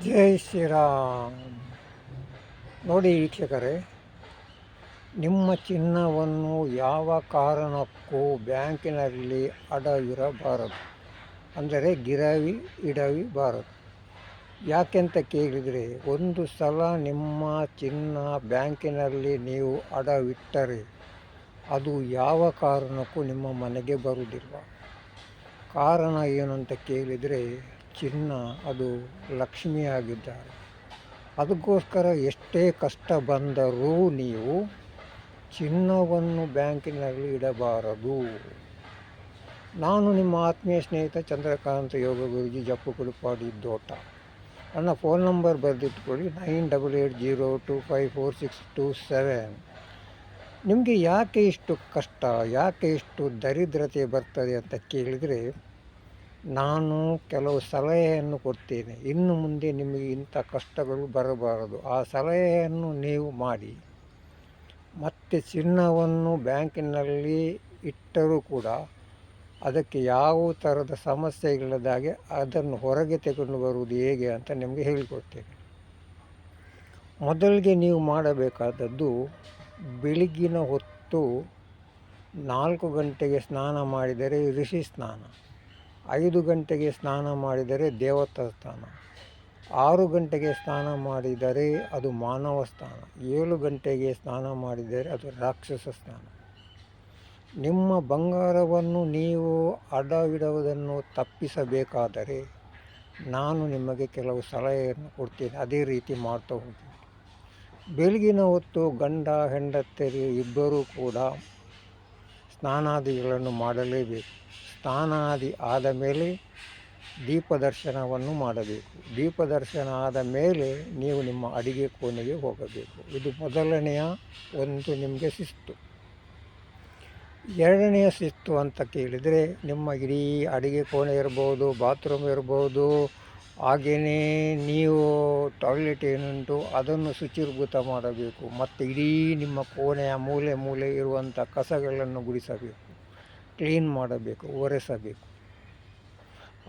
ಜೈ ಶ್ರೀರಾಮ್ ನೋಡಿ ವೀಕ್ಷಕರೇ, ನಿಮ್ಮ ಚಿನ್ನವನ್ನು ಯಾವ ಕಾರಣಕ್ಕೂ ಬ್ಯಾಂಕಿನಲ್ಲಿ ಅಡವಿರಬಾರದು. ಅಂದರೆ ಗಿರವಿ ಇಡವಿಬಾರದು. ಯಾಕೆಂತ ಕೇಳಿದರೆ, ಒಂದು ಸಲ ನಿಮ್ಮ ಚಿನ್ನ ಬ್ಯಾಂಕಿನಲ್ಲಿ ನೀವು ಅಡವಿಟ್ಟರೆ ಅದು ಯಾವ ಕಾರಣಕ್ಕೂ ನಿಮ್ಮ ಮನೆಗೆ ಬರುವುದಿಲ್ಲ. ಕಾರಣ ಏನು ಅಂತ ಕೇಳಿದರೆ ಚಿನ್ನ, ಅದು ಲಕ್ಷ್ಮಿಯಾಗಿದ್ದಾರೆ. ಅದಕ್ಕೋಸ್ಕರ ಎಷ್ಟೇ ಕಷ್ಟ ಬಂದರೂ ನೀವು ಚಿನ್ನವನ್ನು ಬ್ಯಾಂಕಿನಲ್ಲಿ ಇಡಬಾರದು. ನಾನು ನಿಮ್ಮ ಆತ್ಮೀಯ ಸ್ನೇಹಿತ ಚಂದ್ರಕಾಂತ ಯೋಗ ಗುರುಜಿ ಜಪ್ಪು ಕುಡುಪಾಡಿ ದೋಟ ನನ್ನ phone number ಬರೆದಿಟ್ಕೊಳ್ಳಿ, nine double eight zero two five four six two seven. ನಿಮಗೆ ಯಾಕೆ ಇಷ್ಟು ಕಷ್ಟ, ಯಾಕೆ ಇಷ್ಟು ದರಿದ್ರತೆ ಬರ್ತದೆ ಅಂತ ಕೇಳಿದರೆ ನಾನು ಕೆಲವು ಸಲಹೆಯನ್ನು ಕೊಡ್ತೇನೆ. ಇನ್ನು ಮುಂದೆ ನಿಮಗೆ ಇಂಥ ಕಷ್ಟಗಳು ಬರಬಾರದು. ಆ ಸಲಹೆಯನ್ನು ನೀವು ಮಾಡಿ. ಮತ್ತು ಚಿನ್ನವನ್ನು ಬ್ಯಾಂಕಿನಲ್ಲಿ ಇಟ್ಟರೂ ಕೂಡ ಅದಕ್ಕೆ ಯಾವ ಥರದ ಸಮಸ್ಯೆ ಇಲ್ಲದಾಗೆ ಅದನ್ನು ಹೊರಗೆ ತೆಗೆದು ಬರುವುದು ಹೇಗೆ ಅಂತ ನಿಮಗೆ ಹೇಳಿಕೊಡ್ತೇನೆ. ಮೊದಲಿಗೆ ನೀವು ಮಾಡಬೇಕಾದದ್ದು ಬೆಳಗ್ಗಿನ ಹೊತ್ತು ನಾಲ್ಕು ಗಂಟೆಗೆ ಸ್ನಾನ ಮಾಡಿದರೆ ಋಷಿ ಸ್ನಾನ. ಐದು ಗಂಟೆಗೆ ಸ್ನಾನ ಮಾಡಿದರೆ ದೇವತಾ ಸ್ನಾನ ಆರು ಗಂಟೆಗೆ ಸ್ನಾನ ಮಾಡಿದರೆ ಅದು ಮಾನವ ಸ್ನಾನ ಏಳು ಗಂಟೆಗೆ ಸ್ನಾನ ಮಾಡಿದರೆ ಅದು ರಾಕ್ಷಸ ಸ್ನಾನ ನಿಮ್ಮ ಬಂಗಾರವನ್ನು ನೀವು ಅಡವಿಡುವುದನ್ನು ತಪ್ಪಿಸಬೇಕಾದರೆ ನಾನು ನಿಮಗೆ ಕೆಲವು ಸಲಹೆಯನ್ನು ಕೊಡ್ತೀನಿ. ಅದೇ ರೀತಿ ಮಾಡ್ತಾ ಹೋಗಿ ಬೆಳಗಿನ ಹೊತ್ತು ಗಂಡ ಹೆಂಡತಿಯರು ಇಬ್ಬರೂ ಕೂಡ ಸ್ನಾನಾದಿಗಳನ್ನು ಮಾಡಲೇಬೇಕು. ಸ್ನಾನಾದಿ ಆದ ಮೇಲೆ ದೀಪದರ್ಶನವನ್ನು ಮಾಡಬೇಕು. ದೀಪದರ್ಶನ ಆದ ಮೇಲೆ ನೀವು ನಿಮ್ಮ ಅಡಿಗೆ ಕೋಣೆಗೆ ಹೋಗಬೇಕು. ಇದು ಮೊದಲನೆಯ ಒಂದು ನಿಮಗೆ ಶಿಸ್ತು. ಎರಡನೆಯ ಶಿಸ್ತು ಅಂತ ಕೇಳಿದರೆ ನಿಮ್ಮ ಇಡೀ ಅಡಿಗೆ ಕೋಣೆ ಇರ್ಬೋದು, ಬಾತ್ರೂಮ್ ಇರ್ಬೋದು, ಹಾಗೆಯೇ ನೀವು ಟಾಯ್ಲೆಟ್ ಏನುಂಟು ಅದನ್ನು ಶುಚಿರ್ಭೂತ ಮಾಡಬೇಕು. ಮತ್ತು ಇಡೀ ನಿಮ್ಮ ಕೋಣೆಯ ಮೂಲೆ ಮೂಲೆ ಇರುವಂಥ ಕಸಗಳನ್ನು ಗುಡಿಸಬೇಕು. ಕ್ಲೀನ್ ಮಾಡಬೇಕು, ಒರೆಸಬೇಕು.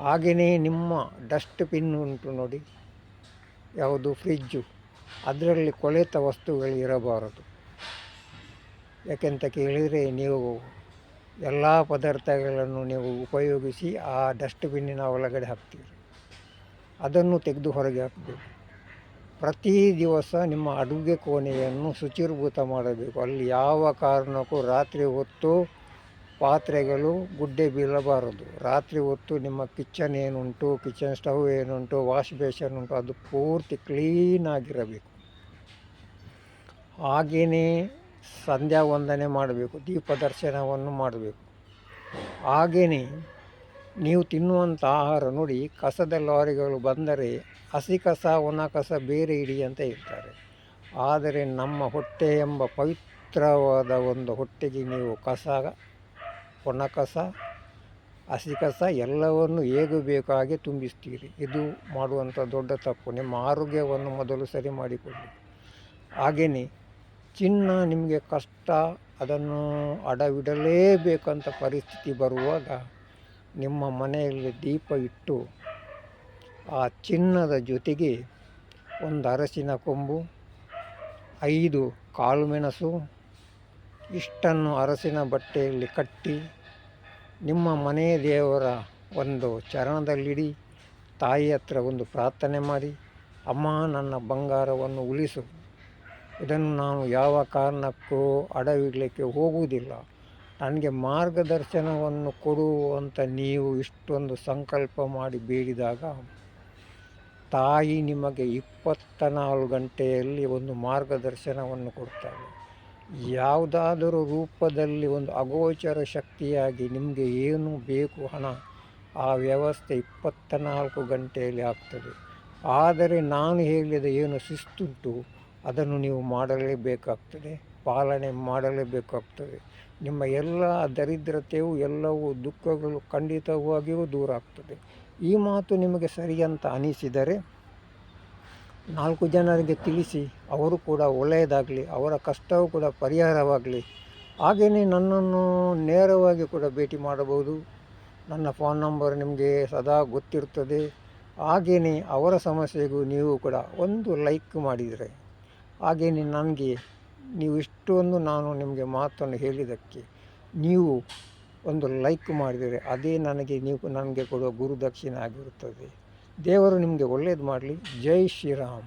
ಹಾಗೆಯೇ ನಿಮ್ಮ ಡಸ್ಟ್ಬಿನ್ ಉಂಟು ನೋಡಿ, ಯಾವುದು ಫ್ರಿಜ್ಜು, ಅದರಲ್ಲಿ ಕೊಳೆತ ವಸ್ತುಗಳು ಇರಬಾರದು. ಯಾಕೆಂತ ಕೇಳಿದರೆ ನೀವು ಎಲ್ಲ ಪದಾರ್ಥಗಳನ್ನು ನೀವು ಉಪಯೋಗಿಸಿ ಆ ಡಸ್ಟ್ಬಿನ್ನಿನ ಒಳಗಡೆ ಹಾಕ್ತೀರಿ. ಅದನ್ನು ತೆಗೆದು ಹೊರಗೆ ಹಾಕಬೇಕು. ಪ್ರತಿ ದಿವಸ ನಿಮ್ಮ ಅಡುಗೆ ಕೋಣೆಯನ್ನು ಶುಚಿರ್ಭೂತ ಮಾಡಬೇಕು. ಅಲ್ಲಿ ಯಾವ ಕಾರಣಕ್ಕೂ ರಾತ್ರಿ ಹೊತ್ತು ಪಾತ್ರೆಗಳು ಗುಡ್ಡೆ ಬೀಳಬಾರದು. ರಾತ್ರಿ ಹೊತ್ತು ನಿಮ್ಮ ಕಿಚನ್ ಏನುಂಟು, ಕಿಚನ್ ಸ್ಟವ್ ಏನುಂಟು ವಾಶ್ ಬೇಷನ್ ಉಂಟು, ಅದು ಪೂರ್ತಿ ಕ್ಲೀನಾಗಿರಬೇಕು ಹಾಗೆಯೇ ಸಂಧ್ಯಾ ವಂದನೆ ಮಾಡಬೇಕು ದೀಪ ದರ್ಶನವನ್ನು ಮಾಡಬೇಕು. ಹಾಗೆಯೇ ನೀವು ತಿನ್ನುವಂಥ ಆಹಾರ ನೋಡಿ, ಕಸದ ಲಾರಿಗಳು ಬಂದರೆ ಹಸಿ ಕಸ, ಒಣ ಕಸ ಬೇರೆ ಇಡಿ ಅಂತ ಹೇಳ್ತಾರೆ. ಆದರೆ ನಮ್ಮ ಹೊಟ್ಟೆ ಎಂಬ ಪವಿತ್ರವಾದ ಒಂದು ಹೊಟ್ಟೆಗೆ ನೀವು ಕಸ ಒಣ ಕಸ ಹಸಿ ಕಸ ಎಲ್ಲವನ್ನು ಹೇಗೆ ಬೇಕು ಹಾಗೆ ತುಂಬಿಸ್ತೀರಿ? ಇದು ಮಾಡುವಂಥ ದೊಡ್ಡ ತಪ್ಪು. ನಿಮ್ಮ ಆರೋಗ್ಯವನ್ನು ಮೊದಲು ಸರಿ ಮಾಡಿಕೊಳ್ಳಿ. ಹಾಗೆಯೇ ಚಿನ್ನ ನಿಮಗೆ ಕಷ್ಟ, ಅದನ್ನು ಅಡವಿಡಲೇಬೇಕಂತ ಪರಿಸ್ಥಿತಿ ಬರುವಾಗ ನಿಮ್ಮ ಮನೆಯಲ್ಲಿ ದೀಪ ಇಟ್ಟು ಆ ಚಿನ್ನದ ಜೊತೆಗೆ ಒಂದು ಅರಸಿನ ಕೊಂಬು, ಐದು ಕಾಳುಮೆಣಸು ಇಷ್ಟನ್ನು ಅರಸಿನ ಬಟ್ಟೆಯಲ್ಲಿ ಕಟ್ಟಿ ನಿಮ್ಮ ಮನೆಯ ದೇವರ ಒಂದು ಚರಣದಲ್ಲಿಡಿ, ತಾಯಿ ಹತ್ರ ಒಂದು ಪ್ರಾರ್ಥನೆ ಮಾಡಿ, ಅಮ್ಮ ನನ್ನ ಬಂಗಾರವನ್ನು ಉಳಿಸು. ಇದನ್ನು ನಾನು ಯಾವ ಕಾರಣಕ್ಕೂ ಅಡವಿಡಲಿಕ್ಕೆ ಹೋಗುವುದಿಲ್ಲ. ನನಗೆ ಮಾರ್ಗದರ್ಶನವನ್ನು ಕೊಡು ಅಂತ ನೀವು ಇಷ್ಟೊಂದು ಸಂಕಲ್ಪ ಮಾಡಿ ಬೇಡಿದಾಗ, ತಾಯಿ ನಿಮಗೆ ಇಪ್ಪತ್ತ ನಾಲ್ಕು ಗಂಟೆಯಲ್ಲಿ ಒಂದು ಮಾರ್ಗದರ್ಶನವನ್ನು ಕೊಡ್ತಾರೆ ಯಾವುದಾದರೂ ರೂಪದಲ್ಲಿ ಒಂದು ಅಗೋಚರ ಶಕ್ತಿಯಾಗಿ ನಿಮಗೆ ಏನು ಬೇಕು ಹಣ, ಆ ವ್ಯವಸ್ಥೆ ಇಪ್ಪತ್ತ ನಾಲ್ಕು ಗಂಟೆಯಲ್ಲಿ ಆಗ್ತದೆ. ಆದರೆ ನಾನು ಹೇಳಿದ ಏನು ಶಿಸ್ತುಂಟು, ಅದನ್ನು ನೀವು ಮಾಡಲೇಬೇಕಾಗ್ತದೆ, ಪಾಲನೆ ಮಾಡಲೇಬೇಕಾಗ್ತದೆ. ನಿಮ್ಮ ಎಲ್ಲ ದರಿದ್ರತೆಯು ಎಲ್ಲವೂ ದುಃಖಗಳು ಖಂಡಿತವಾಗಿಯೂ ದೂರ ಆಗ್ತದೆ. ಈ ಮಾತು ನಿಮಗೆ ಸರಿ ಅಂತ ಅನಿಸಿದರೆ ನಾಲ್ಕು ಜನರಿಗೆ ತಿಳಿಸಿ, ಅವರು ಕೂಡ ಒಳ್ಳೆಯದಾಗಲಿ, ಅವರ ಕಷ್ಟವೂ ಕೂಡ ಪರಿಹಾರವಾಗಲಿ. ಹಾಗೆಯೇ ನನ್ನನ್ನು ನೇರವಾಗಿ ಕೂಡ ಭೇಟಿ ಮಾಡಬಹುದು. ನನ್ನ ಫೋನ್ ನಂಬರ್ ನಿಮಗೆ ಸದಾ ಗೊತ್ತಿರುತ್ತದೆ. ಹಾಗೆಯೇ ಅವರ ಸಮಸ್ಯೆಗೂ ನೀವು ಕೂಡ ಒಂದು ಲೈಕ್ ಮಾಡಿದರೆ ಹಾಗೆಯೇ ನನಗೆ ನೀವು ಇಷ್ಟೊಂದು ನಾನು ನಿಮಗೆ ಮಾತನ್ನು ಹೇಳಿದ್ದಕ್ಕೆ ನೀವು ಒಂದು ಲೈಕ್ ಮಾಡಿದರೆ, ಅದೇ ನನಗೆ ನೀವು, ನನಗೆ ಕೊಡುವ ಗುರುದಕ್ಷಿಣೆ ಆಗಿರುತ್ತದೆ. ದೇವರು ನಿಮಗೆ ಒಳ್ಳೇದು ಮಾಡಲಿ. ಜೈ ಶ್ರೀರಾಮ್.